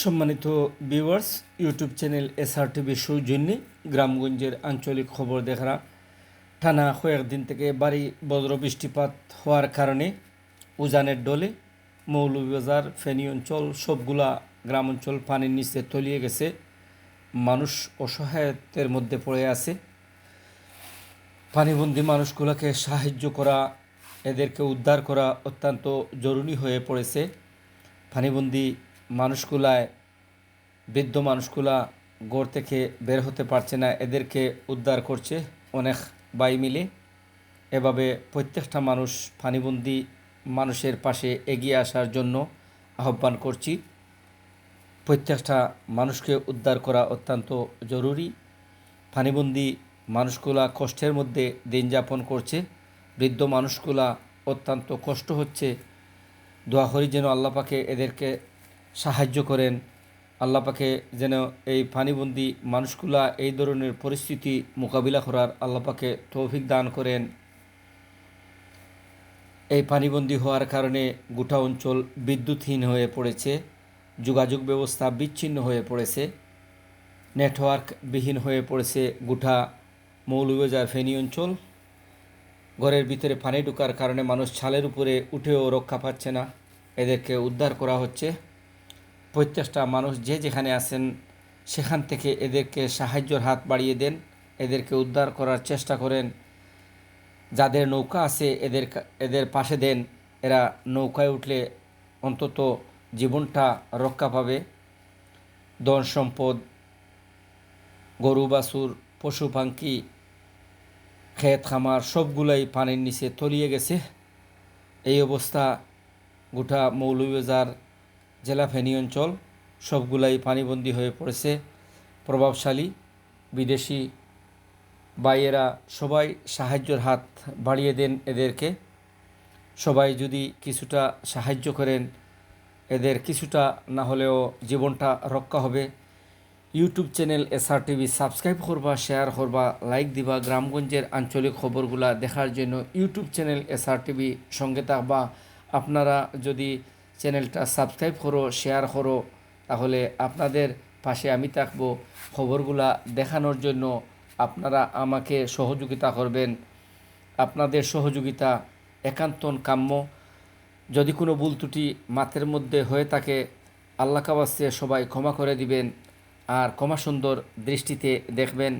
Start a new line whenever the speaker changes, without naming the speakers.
সম্মানিত viewers YouTube channel SR TV সৌজন্যে গ্রামগঞ্জের আঞ্চলিক খবর দেখারা। টানা কয়েকদিন থেকে বাড়ি বজ্র বৃষ্টিপাত হওয়ার কারণে উজানের ডলে মৌলভীবাজার, ফেনী অঞ্চল সবগুলা গ্রাম অঞ্চল পানির নিচে তলিয়ে গেছে। মানুষ অসহায়তের মধ্যে পড়ে আছে। পানিবন্দী মানুষগুলোকে সাহায্য করা, এদেরকে উদ্ধার করা অত্যন্ত জরুরি হয়ে পড়েছে। পানিবন্দী মানুষগুলায়, বৃদ্ধ মানুষগুলা ঘর থেকে বের হতে পারছে না, এদেরকে উদ্ধার করছে অনেক বাই মিলে। এভাবে প্রত্যেকটা মানুষ পানিবন্দী মানুষের পাশে এগিয়ে আসার জন্য আহ্বান করছি। প্রত্যেকটা মানুষকে উদ্ধার করা অত্যন্ত জরুরি। পানিবন্দী মানুষগুলা কষ্টের মধ্যে দিন যাপন করছে। বৃদ্ধ মানুষগুলা অত্যন্ত কষ্ট হচ্ছে। দোয়া করি যেন আল্লাপাকে এদেরকে সাহায্য করেন। আল্লাপাকে যেন এই পানিবন্দী মানুষগুলা এই ধরনের পরিস্থিতি মোকাবিলা করার আল্লাপাকে তৌফিক দান করেন। এই পানিবন্দী হওয়ার কারণে গোটা অঞ্চল বিদ্যুৎহীন হয়ে পড়েছে, যোগাযোগ ব্যবস্থা বিচ্ছিন্ন হয়ে পড়েছে, নেটওয়ার্ক বিহীন হয়ে পড়েছে গোটা মৌলভীবাজার ফেনী অঞ্চল। ঘরের ভিতরে পানি ঢোকার কারণে মানুষ ছালের উপরে উঠেও রক্ষা পাচ্ছে না, এদেরকে উদ্ধার করা হচ্ছে। প্রত্যেকটা মানুষ যে যেখানে আছেন, সেখান থেকে এদেরকে সাহায্যর হাত বাড়িয়ে দেন, এদেরকে উদ্ধার করার চেষ্টা করেন। যাদের নৌকা আছে, এদের এদের পাশে দেন। এরা নৌকায় উঠলে অন্তত জীবনটা রক্ষা পাবে। ধন সম্পদ, গরু, বাছুর, পশু, পাখি, ক্ষেত, খামার, সবগুলাই পানির নিচে তলিয়ে গেছে। এই অবস্থা গোটা মৌলভীবাজার জেলা ফেনী অঞ্চল, সবগুলাই পানিবন্দী হয়ে পড়েছে। প্রভাবশালী বিদেশি বাইয়েরা সবাই সাহায্যের হাত বাড়িয়ে দেন এদেরকে। সবাই যদি কিছুটা সাহায্য করেন, এদের কিছুটা না হলেও জীবনটা রক্ষা হবে। YouTube channel SR TV subscribe করবা, শেয়ার করবা, লাইক দিবা, গ্রামগঞ্জের আঞ্চলিক খবরগুলা দেখার জন্য ইউটিউব চ্যানেল এসআর টিভি সঙ্গে থাকবা। আপনারা যদি চ্যানেলটা সাবস্ক্রাইব করো, শেয়ার করো। তাহলে আপনাদের পাশে আমি থাকব খবরগুলা দেখানোর জন্য। আপনারা আমাকে সহযোগিতা করবেন। আপনাদের সহযোগিতা একান্তন কাম্য। যদি কোনো ভুল ত্রুটি মাথের মধ্যে হয়ে থাকে, আল্লাহ কাবাসে সবাই ক্ষমা করে দিবেন আর ক্ষমা সুন্দর দৃষ্টিতে দেখবেন।